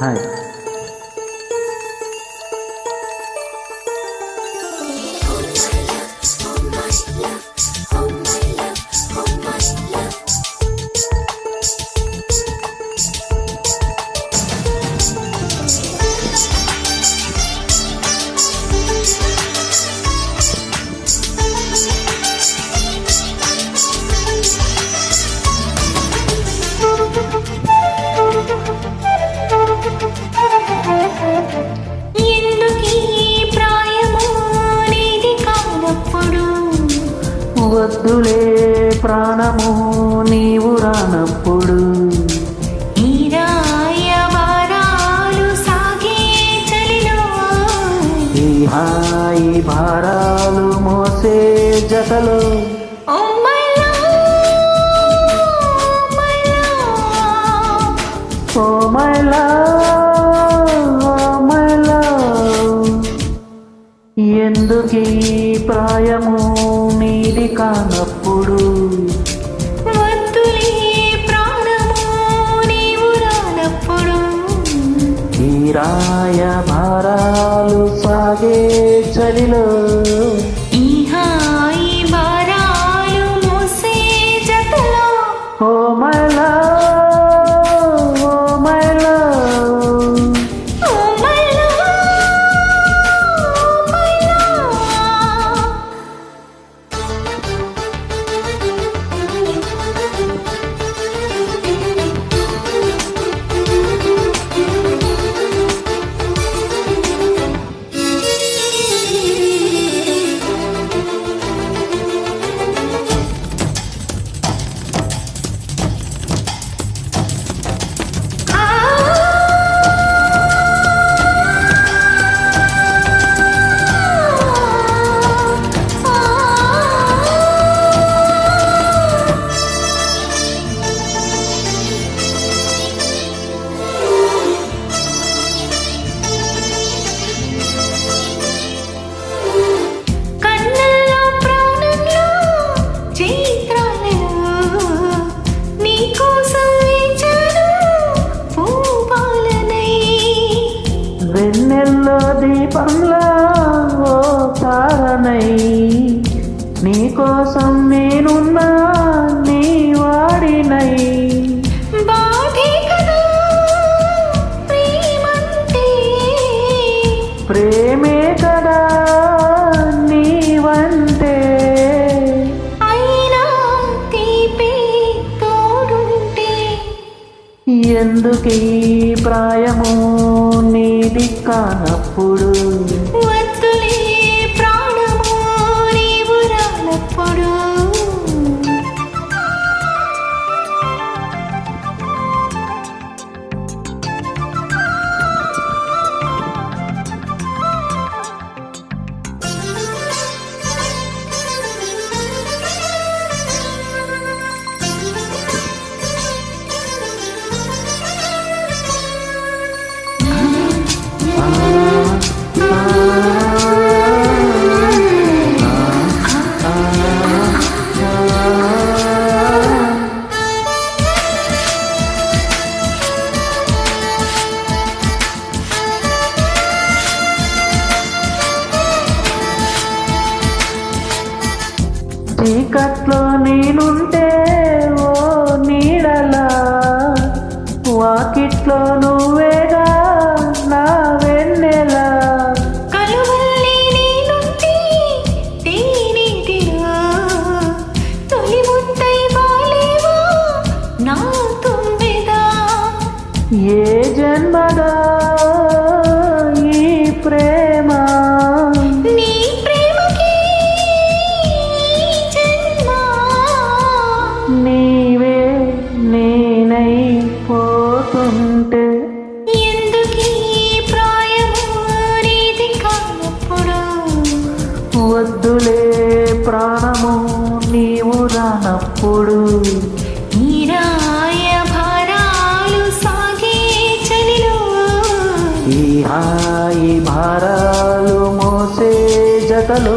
Hi ఎందుకీ వద్దులే ప్రాణము నీవు రానప్పుడు. హాయి భారాలు మోసే జతలో. ఓ మై లవ్ ఎందుకీ ప్రాయము నీది కానప్పుడు. ప్రాణము ఈ రాయ భారాలు సాగే చలిలో దీపంలో ఓ తారనై. నీకోసం నేనున్నా నీ వాడినై. ప్రేమే కదా నీవంటే. అయినా తీపి తోడుంటే. ఎందుకీ ప్రాయము కానప్పుడు చీకట్లో నేనుంటే ఓ నీడలా. వాకిట్లో నువ్వేగా నా వెన్నెలా. కలువల్లి నేనుంటే నీవు రానప్పుడు భారాలు సాగే చలిలో. ఈ హాయి భారాలు మోసే జతలు